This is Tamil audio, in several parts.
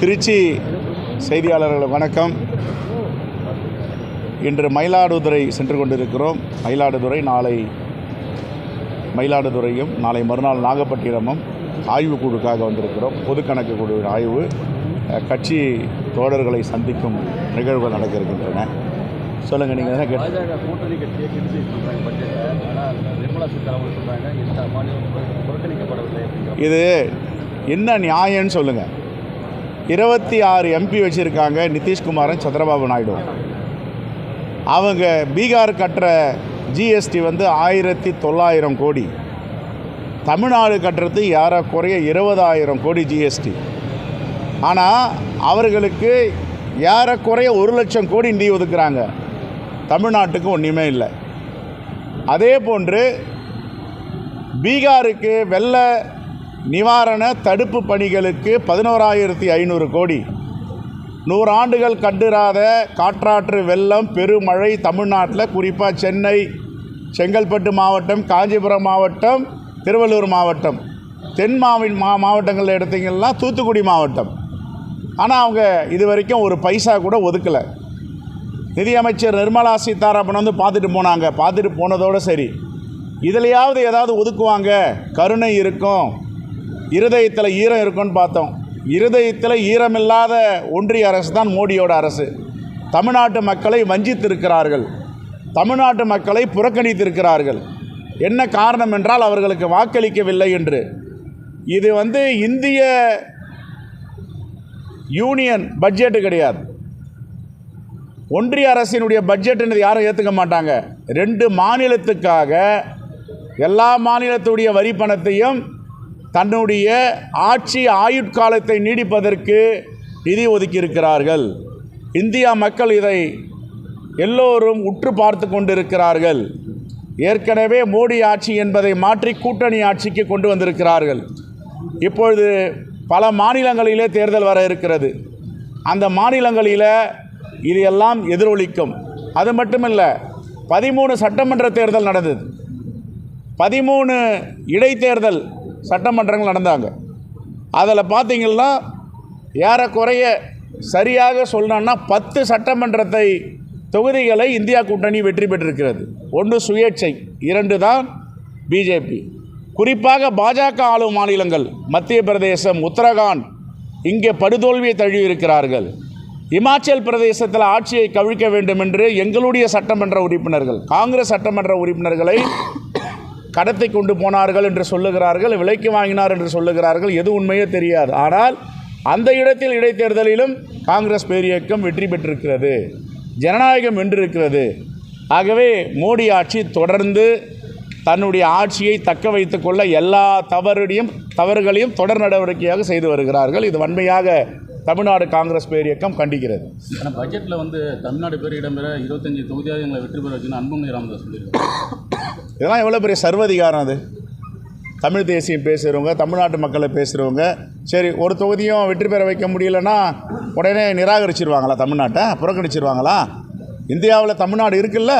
திருச்சி செய்தியாளர்கள் வணக்கம். இன்று மயிலாடுதுறை சென்று கொண்டிருக்கிறோம். மயிலாடுதுறை நாளை மயிலாடுதுறையும் நாளை மறுநாள் நாகப்பட்டினமும் ஆய்வுக்குழுக்காக வந்திருக்கிறோம். பொது கணக்கு குழு ஆய்வு கட்சி தோழர்களை சந்திக்கும் நிகழ்வுகள் நடக்க இருக்கின்றன சொல்லுங்கள் நீங்கள் என்ன கேட்டு பாஜக கூட்டணி கட்சியை கிரிட்டிசைஸ் பண்ணுறாங்க பட்ஜெட்டை ஆனால் நிர்மலா சீதாராமன் சொல்கிறாங்க எந்த மாநிலம் புற- புறக்கணிக்கப்படவில்லை இது என்ன நியாயம்னு சொல்லுங்கள் இருபத்தி ஆறு எம்பி வச்சுருக்காங்க நிதிஷ்குமாரன் சந்திரபாபு நாயுடு. அவங்க பீகார் கட்டுற ஜிஎஸ்டி வந்து ஆயிரத்தி தொள்ளாயிரம் கோடி. தமிழ்நாடு கட்டுறது ஏறக்குறைய இருபதாயிரம் கோடி ஜிஎஸ்டி ஆனால் அவர்களுக்கு ஏறக்குறைய ஒரு லட்சம் கோடி நிதி ஒதுக்குறாங்க. தமிழ்நாட்டுக்கு ஒன்றுமே இல்லை. அதே போன்று பீகாருக்கு வெள்ள நிவாரண தடுப்பு பணிகளுக்கு பதினோராயிரத்தி ஐநூறு கோடி. நூறு ஆண்டுகள் கண்டிராத காற்றாற்று வெள்ளம் பெருமழை தமிழ்நாட்டில் குறிப்பாக சென்னை செங்கல்பட்டு மாவட்டம் காஞ்சிபுரம் மாவட்டம் திருவள்ளூர் மாவட்டம் தென் மாவின் மா மாவட்டங்களில் எடுத்தீங்கன்னா தூத்துக்குடி மாவட்டம். ஆனால் அவங்க இது வரைக்கும் ஒரு பைசா கூட ஒதுக்கலை. நிதியமைச்சர் நிர்மலா சீதாராமன் வந்து பார்த்துட்டு போனாங்க. பார்த்துட்டு போனதோடு சரி. இதுலையாவது ஏதாவது ஒதுக்குவாங்க? கருணை இருக்கும். இருதயத்தில் ஈரம் இருக்கும்னு பார்த்தோம். இருதயத்தில் ஈரமில்லாத ஒன்றிய அரசு தான் மோடியோட அரசு. தமிழ்நாட்டு மக்களை வஞ்சித்திருக்கிறார்கள். தமிழ்நாட்டு மக்களை புறக்கணித்திருக்கிறார்கள். என்ன காரணம் என்றால் அவர்களுக்கு வாக்களிக்கவில்லை என்று. இது வந்து இந்திய யூனியன் பட்ஜெட்டு கிடையாது. ஒன்றிய அரசினுடைய பட்ஜெட்டுன்றது யாரும் ஏற்றுக்க மாட்டாங்க. ரெண்டு மாநிலத்துக்காக எல்லா மாநிலத்துடைய வரி பணத்தையும் தன்னுடைய ஆட்சி ஆயுட்காலத்தை நீடிப்பதற்கு நிதி ஒதுக்கியிருக்கிறார்கள். இந்தியா மக்கள் இதை எல்லோரும் உற்று பார்த்து கொண்டிருக்கிறார்கள். ஏற்கனவே மோடி ஆட்சி என்பதை மாற்றி கூட்டணி ஆட்சிக்கு கொண்டு வந்திருக்கிறார்கள். இப்பொழுது பல மாநிலங்களிலே தேர்தல் வர இருக்கிறது. அந்த மாநிலங்களில் இது எல்லாம் எதிரொலிக்கும். அது மட்டுமல்ல பதிமூணு சட்டமன்ற தேர்தல் நடந்தது. பதிமூணு இடைத்தேர்தல் சட்டமன்றங்கள் நடந்தாங்க. அதில் பார்த்தீங்கன்னா ஏறக்குறைய சரியாக சொல்லணும்னா பத்து சட்டமன்றத்தை தொகுதிகளை இந்தியா கூட்டணி வெற்றி பெற்றிருக்கிறது. ஒன்று சுயேட்சை இரண்டு தான் பிஜேபி. குறிப்பாக பாஜக ஆளும் மாநிலங்கள் மத்திய பிரதேசம் உத்தரகாண்ட் இங்கே படுதோல்வியை தழுவியிருக்கிறார்கள் இமாச்சல் பிரதேசத்தில் ஆட்சியை கவிழ்க்க வேண்டும் என்று எங்களுடைய சட்டமன்ற உறுப்பினர்கள் காங்கிரஸ் சட்டமன்ற உறுப்பினர்களை கடத்தி கொண்டு போனார்கள் என்று சொல்லுகிறார்கள் விலைக்கு வாங்கினார் என்று சொல்லுகிறார்கள் எது உண்மையோ தெரியாது. ஆனால் அந்த இடத்தில் இடைத்தேர்தலிலும் காங்கிரஸ் பேரியக்கம் வெற்றி பெற்றிருக்கிறது ஜனநாயகம் வென்றிருக்கிறது. ஆகவே மோடி ஆட்சி தொடர்ந்து தன்னுடைய ஆட்சியை தக்க வைத்துக்கொள்ள எல்லா தவறுடையும் தவறுகளையும் தொடர் நடவடிக்கையாக செய்து வருகிறார்கள். இது வன்மையாக தமிழ்நாடு காங்கிரஸ் பேரியக்கம் கண்டிக்கிறது. ஆனால் பட்ஜெட்டில் வந்து தமிழ்நாடு பேர் இடம்பெற இருபத்தஞ்சி தொகுதியாக எங்களை வெற்றி பெற வச்சுன்னு அன்புமணி ராமதாஸ் சொல்லியிருக்காரு. இதெல்லாம் எவ்வளோ பெரிய சர்வதிகாரம் அது? தமிழ் தேசியம் பேசுகிறவங்க தமிழ்நாட்டு மக்களை பேசுகிறவங்க சரி ஒரு தொகுதியும் வெற்றி பெற வைக்க முடியலன்னா உடனே நிராகரிச்சிருவாங்களா தமிழ்நாட்டை? புறக்கணிச்சிருவாங்களா? இந்தியாவில் தமிழ்நாடு இருக்குல்ல?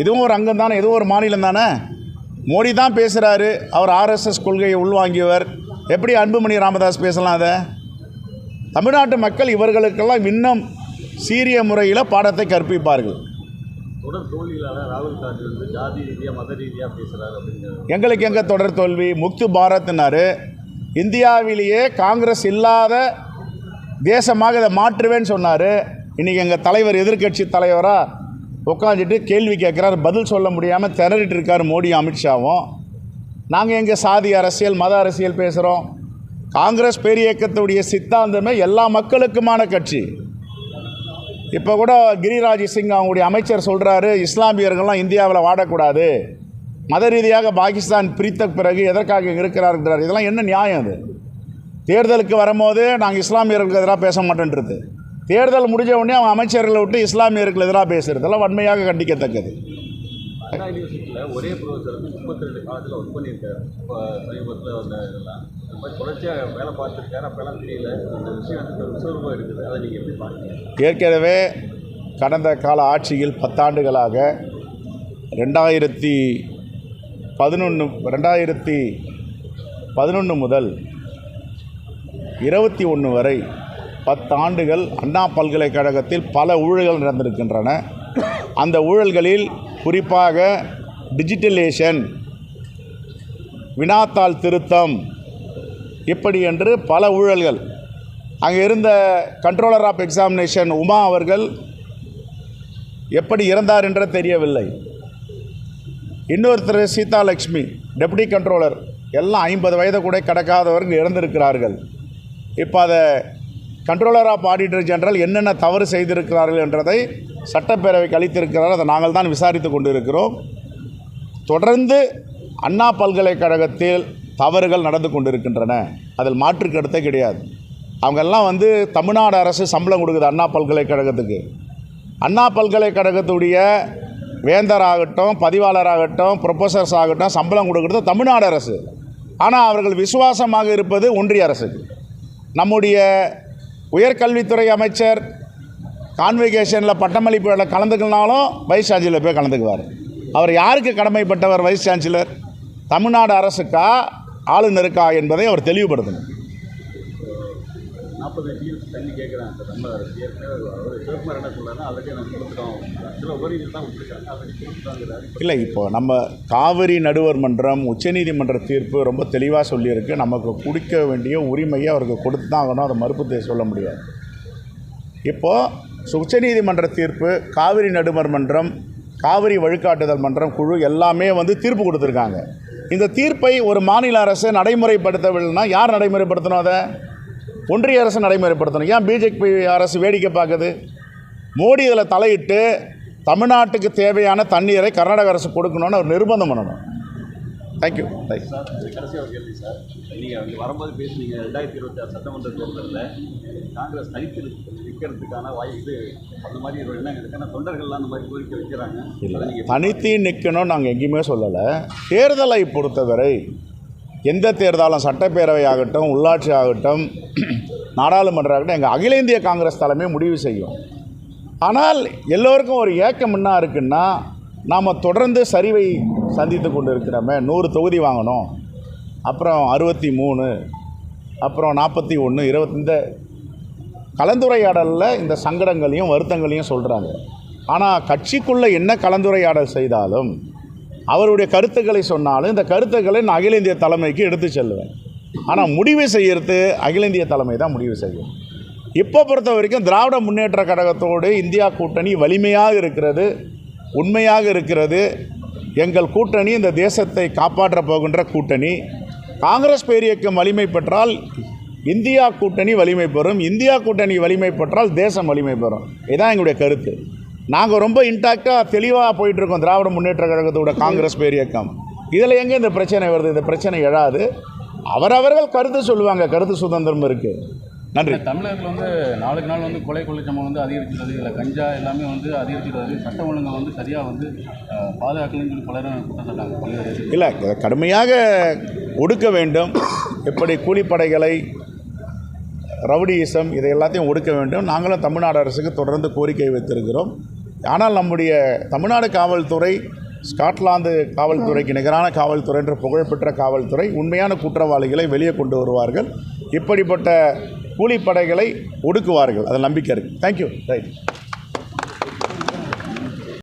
இதுவும் ஒரு அங்கம் தானே இதுவும் ஒரு மாநிலம் தானே? மோடி தான் பேசுகிறாரு அவர் ஆர்எஸ்எஸ் கொள்கையை உள்வாங்கியவர். எப்படி அன்புமணி ராமதாஸ் பேசலாம் அதை? தமிழ்நாட்டு மக்கள் இவர்களுக்கெல்லாம் இன்னும் சீரிய முறையில் பாடத்தை கற்பிப்பார்கள். தொடர் தோல்விகளால் ராகுல் காந்தி வந்து ஜாதி ரீதியாக மத ரீதியாக பேசுகிறாரு அப்படிங்கிறது எங்களுக்கு எங்கே தொடர் தோல்வி? முக்து பாரத்னாரு. இந்தியாவிலேயே காங்கிரஸ் இல்லாத தேசமாக இதை மாற்றுவேன்னு சொன்னார். இன்றைக்கி எங்கள் தலைவர் எதிர்க்கட்சி தலைவராக உட்காந்துட்டு கேள்வி கேட்குறாரு. பதில் சொல்ல முடியாமல் திணறிட்டு இருக்கார் மோடி அமித்ஷாவும். நாங்கள் எங்கள் சாதி அரசியல் மத அரசியல் பேசுகிறோம் காங்கிரஸ் பேரியக்கத்துடைய சித்தாந்தமே எல்லா மக்களுக்குமான கட்சி. இப்போ கூட கிரிராஜ் சிங் அவங்களுடைய அமைச்சர் சொல்கிறாரு இஸ்லாமியர்கள்லாம் இந்தியாவில் வாடக்கூடாது. மத ரீதியாக பாகிஸ்தான் பிரித்த பிறகு எதற்காக இருக்கிறார்கிறார் இதெல்லாம் என்ன நியாயம் அது? தேர்தலுக்கு வரும்போது நாங்கள் இஸ்லாமியர்களுக்கு எதிராக பேச மாட்டேன்றது. தேர்தல் முடிஞ்ச உடனே அவன் அமைச்சர்களை விட்டு இஸ்லாமியர்களுக்கு எதிராக பேசுகிறதெல்லாம் வன்மையாக கண்டிக்கத்தக்கது. அண்ணா யூனிவர்சிட்டியில் ஒரே ப்ரொஃபஸர் வந்து முப்பத்தி ரெண்டு காலத்தில் ஒர்க் பண்ணியிருக்காரு. இப்போ சமீபத்தில் வந்த இதெல்லாம். இந்த மாதிரி தொடர்ச்சியாக வேலை பார்த்துருக்காரு. அப்போல்லாம் தெரியல. இந்த விஷயம் வந்து ரிசர்வாக இருக்குது. அதை நீங்கள் எப்படி பார்க்குறீங்க? ஏற்கனவே கடந்த கால ஆட்சியில் பத்தாண்டுகளாக ரெண்டாயிரத்தி பதினொன்று ரெண்டாயிரத்தி பதினொன்று முதல் இருபத்தி ஒன்று வரை பத்தாண்டுகள் அண்ணா பல்கலைக்கழகத்தில் பல ஊழல்கள் நடந்திருக்கின்றன. அந்த ஊழல்களில் குறிப்பாக டிஜிட்டலேஷன் வினாத்தாள் திருத்தம் இப்படி என்று பல ஊழல்கள். அங்கே இருந்த கண்ட்ரோலர் ஆஃப் எக்ஸாமினேஷன் உமா அவர்கள் எப்படி இறந்தார் என்று தெரியவில்லை. இன்னொருத்தர் சீதாலட்சுமி டெப்டி கண்ட்ரோலர் எல்லாம் ஐம்பது வயது கூட கடக்காதவர்கள் இறந்திருக்கிறார்கள். இப்போ அதை கண்ட்ரோலர் ஆஃப் ஆடிட்டர் ஜெனரல் என்னென்ன தவறு செய்திருக்கிறார்கள் என்றதை சட்டப்பேரவைக்கு அளித்திருக்கிறார். அதை நாங்கள் தான் விசாரித்து கொண்டிருக்கிறோம். தொடர்ந்து அண்ணா பல்கலைக்கழகத்தில் தவறுகள் நடந்து கொண்டிருக்கின்றன. அதில் மாற்று கருத்தே கிடையாது. அவங்கெல்லாம் வந்து தமிழ்நாடு அரசு சம்பளம் கொடுக்குது அண்ணா பல்கலைக்கழகத்துக்கு. அண்ணா பல்கலைக்கழகத்துடைய வேந்தராகட்டும் பதிவாளராகட்டும் ப்ரொஃபஸர்ஸ் ஆகட்டும் சம்பளம் கொடுக்குறது தமிழ்நாடு அரசு. ஆனால் அவர்கள் விசுவாசமாக இருப்பது ஒன்றிய அரசுக்கு. நம்முடைய உயர்கல்வித்துறை அமைச்சர் கான்வெகேஷனில் பட்டமளிப்பில் கலந்துக்கினாலும் வைஸ் சான்சலர் போய் கலந்துக்குவார். அவர் யாருக்கு கடமைப்பட்டவர் வைஸ் சான்சலர்? தமிழ்நாடு அரசுக்கா ஆளுநருக்கா என்பதை அவர் தெளிவுபடுத்தணும். நாற்பது டிஎஸ் தண்ணி கேட்குறாங்க. சார் நம்ம ஏற்கனவே அவர் சிவகுமார் என்ன சொல்கிறாருன்னா ஆல்ரெடி நம்ம கொடுத்துட்டோம். சில உபரிகள் தான் கொடுத்துருக்காங்க. ஆல்ரெடி இல்லை இப்போ நம்ம காவிரி நடுவர் மன்றம் உச்சநீதிமன்ற தீர்ப்பு ரொம்ப தெளிவாக சொல்லியிருக்கு. நமக்கு கொடுக்க வேண்டிய உரிமையை அவருக்கு கொடுத்து தான் ஆகணும். அதை மறுப்பு சொல்ல முடியாது. இப்போது உச்சநீதிமன்ற தீர்ப்பு காவிரி நடுவர் மன்றம் காவிரி வழிகாட்டுதல் மன்றம் குழு எல்லாமே வந்து தீர்ப்பு கொடுத்துருக்காங்க. இந்த தீர்ப்பை ஒரு மாநில அரசு நடைமுறைப்படுத்தவில்லைன்னா யார் நடைமுறைப்படுத்தணும் அதை? ஒன்றிய அரசு நடைமுறைப்படுத்தணும். ஏன் பிஜேபி அரசு வேடிக்கை பார்க்குது? மோடி இதில் தலையிட்டு தமிழ்நாட்டுக்கு தேவையான தண்ணீரை கர்நாடக அரசு கொடுக்கணும்னு ஒரு நிர்பந்தம் பண்ணணும். தேங்க்யூ சார் கடைசி ஒரு கேள்வி சார். நீங்கள் வரும்போது பேசுனீங்க ரெண்டாயிரத்தி இருபத்தி ஆறு சட்டமன்ற தேர்தலில் காங்கிரஸ் தனித்து நிற்கிறதுக்கான வாய்ப்பு அந்த மாதிரி ஒரு எண்ணம் இருக்கு. ஆனால் தொண்டர்கள்லாம் அந்த மாதிரி கோரிக்கை வைக்கிறாங்க. நீங்கள் தனித்து நிற்கணும்னு நாங்கள் எங்கேயுமே சொல்லலை. தேர்தலை பொறுத்தவரை எந்த தேர்தலும் சட்டப்பேரவை ஆகட்டும் உள்ளாட்சி ஆகட்டும் நாடாளுமன்றம் ஆகட்டும் எங்கள் அகில இந்திய காங்கிரஸ் தலைமை முடிவு செய்யும். ஆனால் எல்லோருக்கும் ஒரு ஏக்கம் என்ன இருக்குன்னா நாம் தொடர்ந்து சரிவை சந்தித்து கொண்டு இருக்கிறோமே நூறு தொகுதி வாங்கணும் அப்புறம் அறுபத்தி மூணு அப்புறம் நாற்பத்தி ஒன்று இருபத்தஞ்ச கலந்துரையாடலில் இந்த சங்கடங்களையும் வருத்தங்களையும் சொல்கிறாங்க ஆனால் கட்சிக்குள்ளே என்ன கலந்துரையாடல் செய்தாலும் அவருடைய கருத்துக்களை சொன்னாலும் இந்த கருத்துக்களை நான் அகில இந்திய தலைமைக்கு எடுத்து செல்லுவேன். ஆனால் முடிவு செய்கிறது அகில இந்திய தலைமை தான் முடிவு செய்யும். இப்போ பொறுத்த வரைக்கும் திராவிட முன்னேற்ற கழகத்தோடு இந்தியா கூட்டணி வலிமையாக இருக்கிறது உண்மையாக இருக்கிறது. எங்கள் கூட்டணி இந்த தேசத்தை காப்பாற்றப் போகின்ற கூட்டணி. காங்கிரஸ் பேரியக்கம் வலிமை பெற்றால் இந்தியா கூட்டணி வலிமை பெறும் இந்தியா கூட்டணி வலிமை பெற்றால் தேசம் வலிமை பெறும். இதுதான் எங்களுடைய கருத்து. நாங்கள் ரொம்ப இன்டாக்டாக தெளிவாக போயிட்டுருக்கோம் திராவிட முன்னேற்ற கழகத்தோட காங்கிரஸ் பேரியக்கம். இதில் எங்கே இந்த பிரச்சனை வருது? இந்த பிரச்சனை எழாது. அவரவர்கள் கருத்து சொல்லுவாங்க. கருத்து சுதந்திரம் இருக்குது நன்றி. தமிழகத்தில் வந்து நாளுக்கு நாள் வந்து கொலை கொள்ளை சம்பவம் வந்து அதிகரிச்சுட்டு வருது இல்லை கஞ்சா எல்லாமே வந்து அதிகரிச்சுட்டு வருது சட்ட ஒழுங்கை வந்து சரியாக வந்து பாதுகாக்கலைன்னு சொல்லி பலரும் குற்றம் சொன்னாங்க. இல்லை கடுமையாக ஒடுக்க வேண்டும். எப்படி கூலிப்படைகளை ரவுடியிசம் இதை எல்லாத்தையும் ஒடுக்க வேண்டும். நாங்களும் தமிழ்நாடு அரசுக்கு தொடர்ந்து கோரிக்கை வைத்திருக்கிறோம். ஆனால் நம்முடைய தமிழ்நாடு காவல்துறை ஸ்காட்லாந்து காவல்துறைக்கு நிகரான காவல்துறை என்ற புகழ்பெற்ற காவல்துறை உண்மையான குற்றவாளிகளை வெளியே கொண்டு வருவார்கள். இப்படிப்பட்ட கூலிப்படைகளை ஒடுக்குவார்கள். அதில் நம்பிக்கை இருக்குது தேங்க்யூ ரைட்